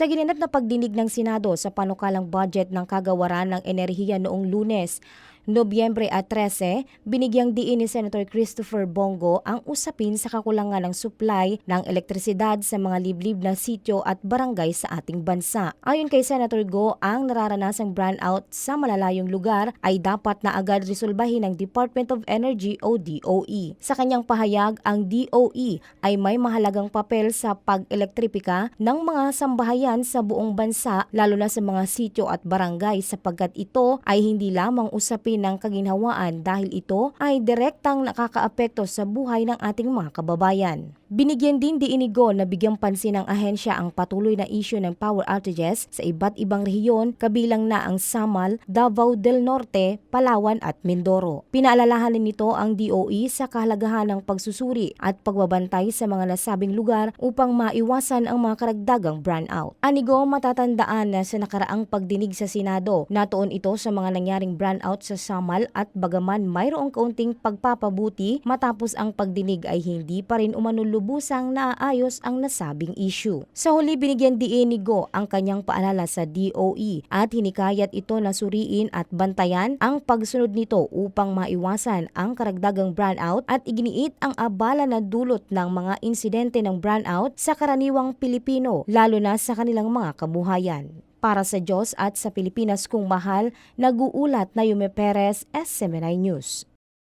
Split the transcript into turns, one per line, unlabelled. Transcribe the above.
Sa ginanap na pagdinig ng Senado sa panukalang budget ng kagawaran ng enerhiya noong lunes, Nobyembre at 13, binigyang diin ni Senator Christopher Bongo ang usapin sa kakulangan ng supply ng elektrisidad sa mga liblib na sityo at barangay sa ating bansa. Ayon kay Senator Go, ang nararanasang brownout sa malalayong lugar ay dapat na agad resolbahin ng Department of Energy o DOE. Sa kanyang pahayag, ang DOE ay may mahalagang papel sa pag-elektripika ng mga sambahayan sa buong bansa lalo na sa mga sityo at barangay sapagkat ito ay hindi lamang usapin ng kaginhawaan dahil ito ay direktang nakakaapekto sa buhay ng ating mga kababayan. Binigyan din diinigo na bigyang pansin ng ahensya ang patuloy na issue ng power outages sa iba't ibang rehiyon kabilang na ang Samal, Davao del Norte, Palawan at Mindoro. Pinaalalahanan nito ang DOE sa kahalagahan ng pagsusuri at pagbabantay sa mga nasabing lugar upang maiwasan ang mga karagdagang brownout. Anigo matatandaan na sa nakaraang pagdinig sa Senado, natuon ito sa mga nangyaring brownout sa Samal at bagaman mayroong kaunting pagpapabuti matapos ang pagdinig ay hindi pa rin umano lubusang naaayos ang nasabing issue. Sa huli binigyan diin ni Go ang kanyang paalala sa DOE at hinikayat ito na suriin at bantayan ang pagsunod nito upang maiwasan ang karagdagang brownout at iginiit ang abala na dulot ng mga insidente ng brownout sa karaniwang Pilipino lalo na sa kanilang mga kabuhayan. Para sa Diyos at sa Pilipinas kung mahal, nag-uulat na Yume Perez, SMNI News.